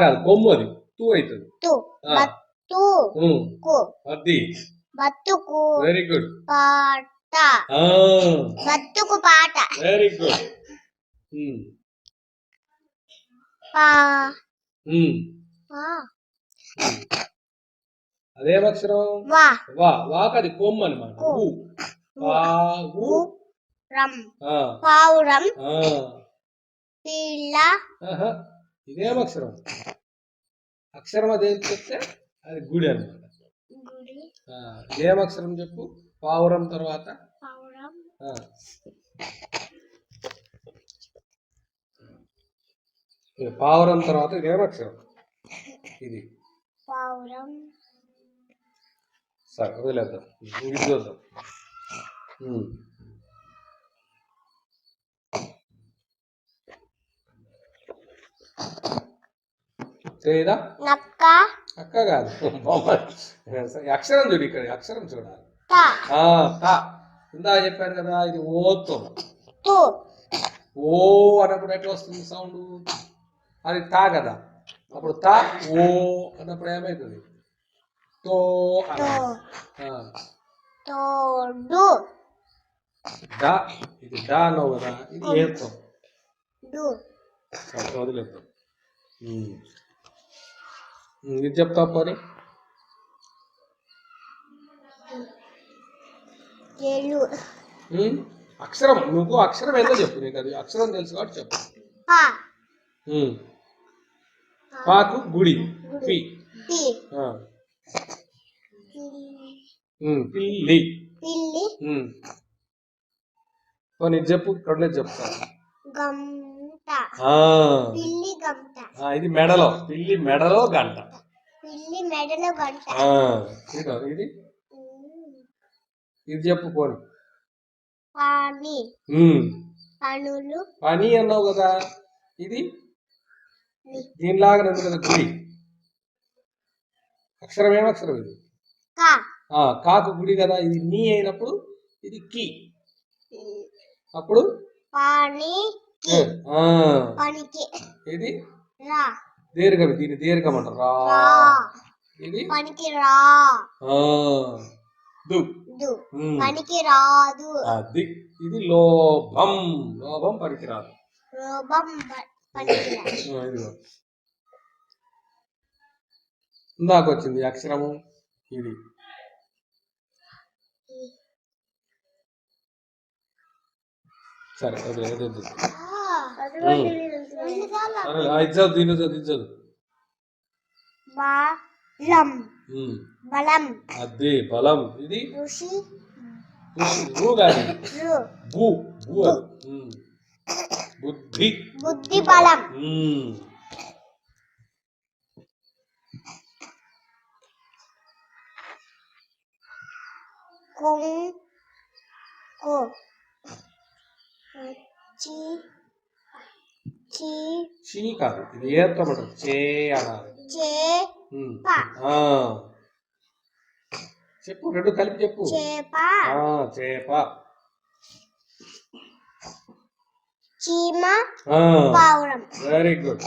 కాదు కొమ్ము అది తూ అవుతుంది తు. ఆ. బత్తు. ఉమ్. కు. అది బత్తుకు. Very good. పాట. బత్తుకు పాట. Very good. పా. అదేమక్షరం వా. వా. వాక్ అది కొమ్ము అనమాట పావురం. ఆహా. ఇదేమక్షరం అక్షరం? అదేం చెప్తే అది గుడి అనమాట గుడి. ఏమక్షరం చెప్పు? పావురం తర్వాత? పావురం. ఇది తర్వాత ఇది ఏమక్షరం ఇది. పావురం. సరే వదిలేద్దాం. ఇది చూద్దాం. ఉమ్. చేయదా నక్క అక్క కాదు. అక్షరం చూడు ఇక్కడ అక్షరం చూడాలి. త. ఆ, తా. ఇందా చెప్పాను కదా ఇది ఓతో ఓ అన్నప్పుడు ఎట్లా వస్తుంది సౌండ్? అది తా కదా. అప్పుడు తా ఓ అన్నప్పుడు ఏమవుతుంది తో డా. ఇది డా అన్నావు కదా ఇది ఏతో వదిలేద్దాం. ఇది చెప్తా పోనీ? అక్షరం. నువ్వు అక్షరం ఏందో చెప్పు నీకు అది. అక్షరం తెలుసు కాబట్టి చెప్పు. పాకు గుడి. పి. పిల్లి. పిల్లి. చెప్పు. రెండే చెప్తాను. ఇది మెడలో. పిల్లి మెడలో గంట. పిల్లి మెడలో గంట. ఇది. ఇది చెప్పు పోనీ. పాని. పనులు. పని అన్నావు కదా. ఇది? దీనిలాగా ఉంది కదా గుడి. అక్షరం ఏమక్షరం ఇది? కా. ఆ, కాకు గుడి కదా. ఇది నీ అయినప్పుడు ఇది కి. అప్పుడు? పాని. ఇది దీర్ఘం దీని దీర్ఘం అంటారు. రా. ఇది పనికి రా. పనికి రాదు. అది ఇది లోభం. లోభం పనికి రాదు. ఇదిగో. ఇందాక వచ్చింది అక్షరము ఇది. సరే అదే అదే అదే. ఉమ్. సరే ఆ, ఇది చదువు దీని చదువు ఇది చదువు బలం ఉమ్. బలం అదే బలం ఇది ఋషి రు కాదు రు బు బు అది ఉమ్. బుద్ధి బుద్ధి బలం ఉమ్. కొంకు చి కాదు ఇది చే అనాలి. చే. ఆ. చెప్పు రెండు కలిపి చెప్పు. చేప ఆ, చేప చీమ పావురం వెరీ గుడ్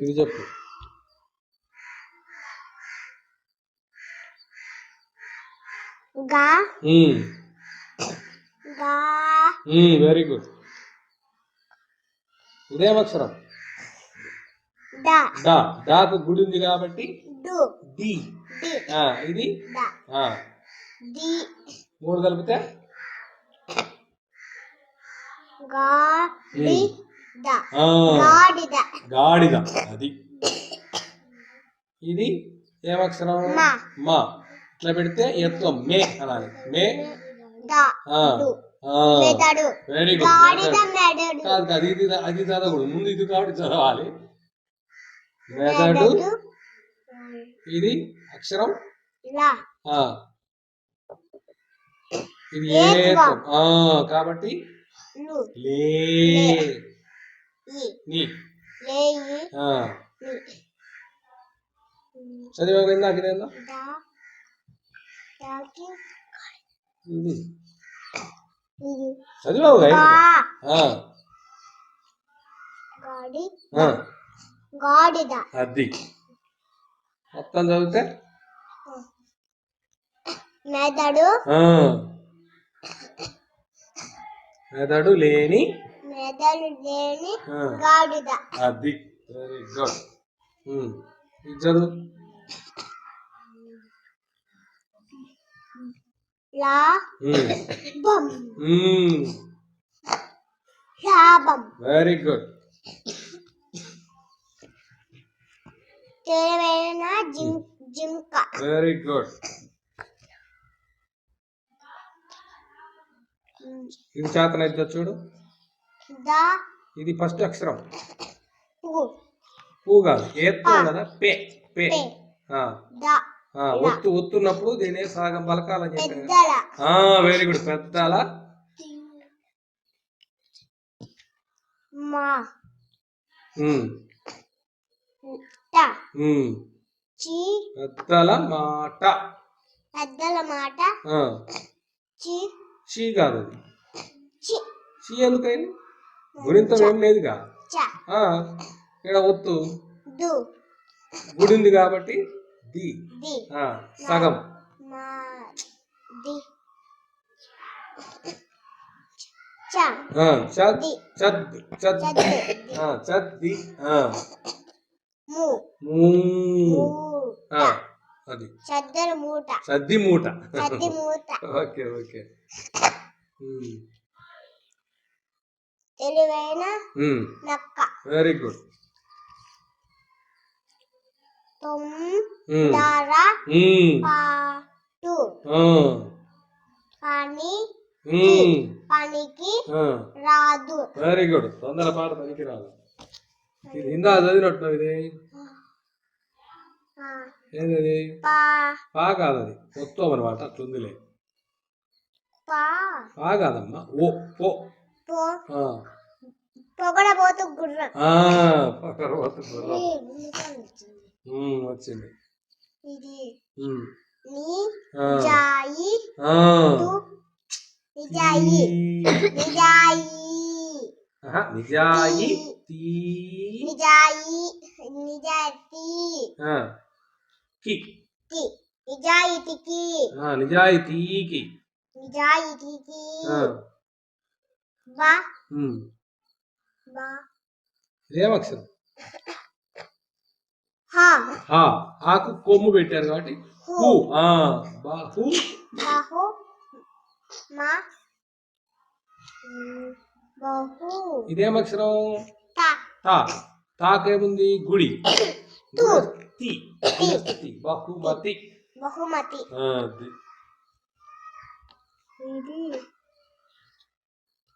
ఇది చెప్పు. గా. గా. వెరీ గుడ్ ఇదేం అక్షరం డా డాకు గుడి ఉంది కాబట్టి డు. ఇది? మూడు కలిపితే గాడిద. అది. ఇది ఏమక్షరం? మా. ఇట్లా పెడితే ఎత్వం మే అనాలి. మే? వెరీ గుడ్ కాదు కాదు. ఇది అది చదవకూడదు. ముందు ఇది కాబట్టి చదవాలి. మెదడు. ఇది అక్షరం? ఇది. ఆ కాబట్టి లు. ని. చదివా ఇందాక ఇది చదివావు అది. మొత్తం చదివితే? మెదడు. మెదడు లేని? మెదడు లేని గాడిద. అది. వెరీ గుడ్ ఇది చదువు లా ఉమ్, బం ఉమ్, లాభం వెరీ గుడ్. తెలివైన జింక. Very good. ఇది చేతనైతే చూడు. ద. ఇది ఫస్ట్ అక్షరం. పు కాదు. ఏత్తు కదా? పే. పే. ఒత్తు ఒత్తున్నప్పుడు దీని సగం పలకాలని చెప్పాను. వెరీ గుడ్ పెద్దాల. మా. పెద్దల మాట. పెద్దల మాట. చి. షీ కాదు అది. చి. షీ ఎందుకైంది? గుణింతం ఏం లేదుగా? ఇక్కడ ఒత్తు. గుడింది కాబట్టి ది ది ఆ, సగం మా ది చ ఆ, చద్ ది చద్ చద్ చద్ ఆ, చద్ది ఆ, ము మూ మూట ఆ, అది చద్దర మూట సద్ది మూట చద్ది మూట ఓకే ఓకే ఉమ్, తెలివైన ఉమ్, నక్క వెరీ గుడ్ తొమ్ ఉమ్, దార ఉమ్, పాటు. పని పనికి రాదు. వెరీ గుడ్ తొందర పాట పనికి రాదు. ఇది ఇందా చదివినట్టు ఇది? ఏంటది పా. కాదు అది మొత్తం అనమాట అట్లుందిలే. పా. కాదమ్మా. ఓ పో. పొగడబోతు గుర్రం. పక్కన గుర్రం. ఉమ్, వచ్చింది ఇది ఉమ్, నీ ఆ, జాయి ఆ, తు నిజాయి ఈ- నిజాయి ఆహా, నిజాయి తీ నిజాయి నిజాయితీ ఆ, కి కి నిజాయితీకి ఆ, నిజాయితీకి నిజాయితీకి ఆ, బా ఉమ్. బా ఏం అక్షరం హా. ఆకు కొమ్ము పెట్టారు కాబట్టి హు. ఆ. బాహు బాహు. మా. బహు. ఇదేం అక్షరం? తా. తా. తాకేముంది? గుడి. తి. తి. బహుమతి. బహుమతి. ఇది.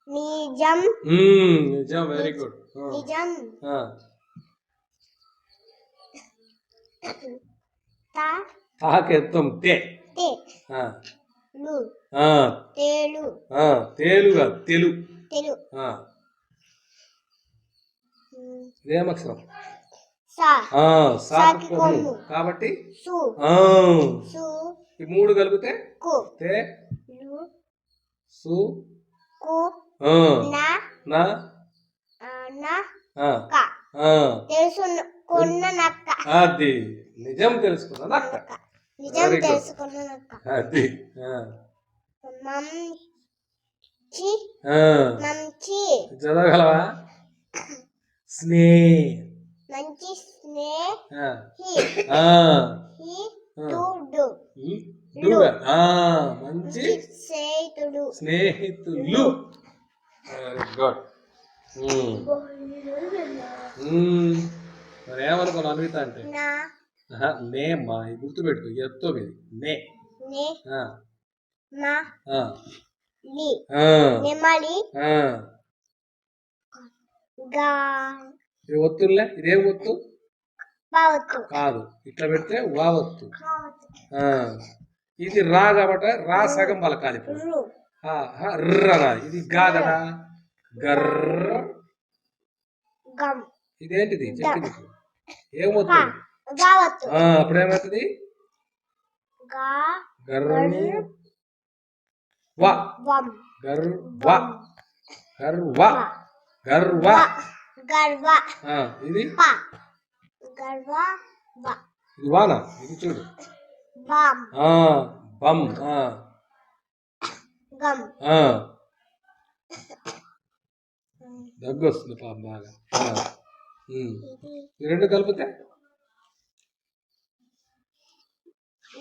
నిజం. నిజం. Very good. నిజం. తా తాకెత్తం. తే. తే. లు ఆ, తేలు. ఆ, తేలుగా. తెలు. తెలు. ఆ, సాకు కొమ్ము. కాబట్టి సు. ఆ, సు. ఈ మూడు కలిపితే కు. తే. లు సు. కు. ఆ, నా. నా. ఆ, నా. ఆ, క. ఆ. తెలుసు అది నిజం తెలుసుకున్నా నక్క నక్క నిజం Very good. తెలుసుకున్న నక్క అది మంచి. మంచి. చదవగలవా? స్నే. మంచి మంచి మంచి స్నేహితుడు. స్నేహితులు. వెరీ గుడ్ మరి ఏమనుకోను అన్విత అంటే? నా. మా గుర్తుపెట్టుకో ఎత్తో ఇది నే. ఒత్తులే ఇదేం ఒత్తు? కాదు. ఇట్లా పెడితే వావత్తు. ఆ, ఇది రా కాబట్టి రా సగం పలకాలి ర్ర. ఇది గా కదా? గర్ర. ఇదేంటిది? చెప్పింది ఇప్పుడు. ఏం పా ఒత్తు బావతు ఆ, అప్పుడేమవుతుంది? గా గర్ర వా. వమ్. గర్వ గర్వ గర్వ గర్వ ఆ, ఇది? ఇది వాన? ఇది చూడు. బామ్. దగ్గు వస్తుంది పాప బాగా. రెండు కలిపితే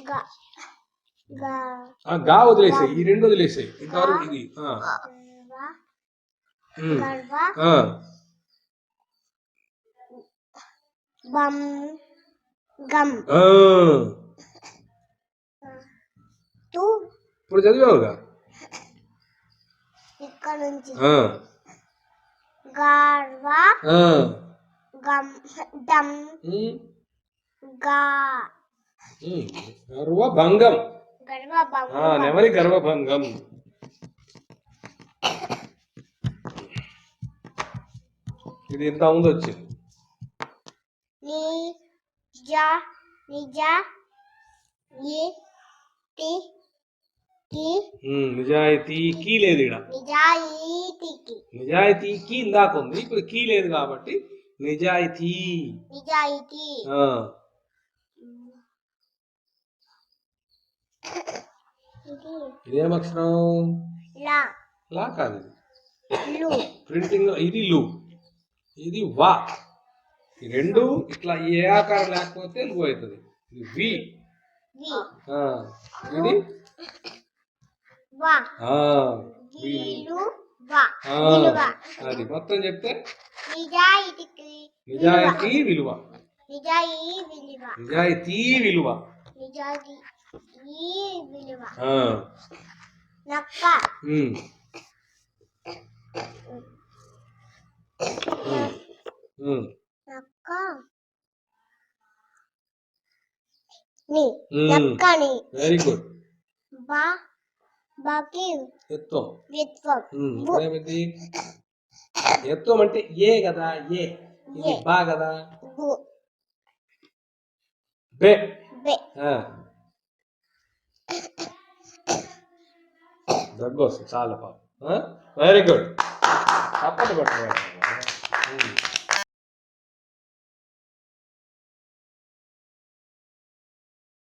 గ గ ఆ, గా వదిలేసాయి ఈ రెండు వదిలేసాయి ఇంతవరకు ఇది ఆ, గర్వ ఉమ్. గర్వ ఆ, బమ్ గమ్ ఆ. తు ఇప్పుడు చదివావుగా ఇక్కడ నుంచి ఆ, గర్వ ఆ. గమ్ దమ్ ఉమ్, గా ఉమ్. గర్వభంగం గర్వ బమ్ ఆ, నెమలి గర్వభంగం ఇది ఇంత ముందు వచ్చింది నిజ నిజ ఈ టి కి ఉమ్, నిజాయితీకి లేదు ఇక్కడ నిజాయితీకి నిజాయితీకి ఇందాక ఉంది ఇప్పుడు కీ లేదు కాబట్టి నిజాయితీ. నిజాయితీ. ఆ, ఇది అక్షరం? లా. లా కాదు ప్రింటింగ్ ఇది లు. ఇది వా. ఈ రెండు ఇట్లా ఏ ఆకారం లేకపోతే లు అవుతుంది. ఇది వి. ఇది? అది మొత్తం చెప్తే? నిజాయితీ విలువ. నిజాయి విలువ. నిజాయితీ విలువ. Very good. బా. ఎత్తం అంటే ఏ కదా? ఏ. ఇది. బా కదా? బు. దగ్గు వస్తుంది చాలా పాపం. Very good. తప్పదు పట్టుకోవాలి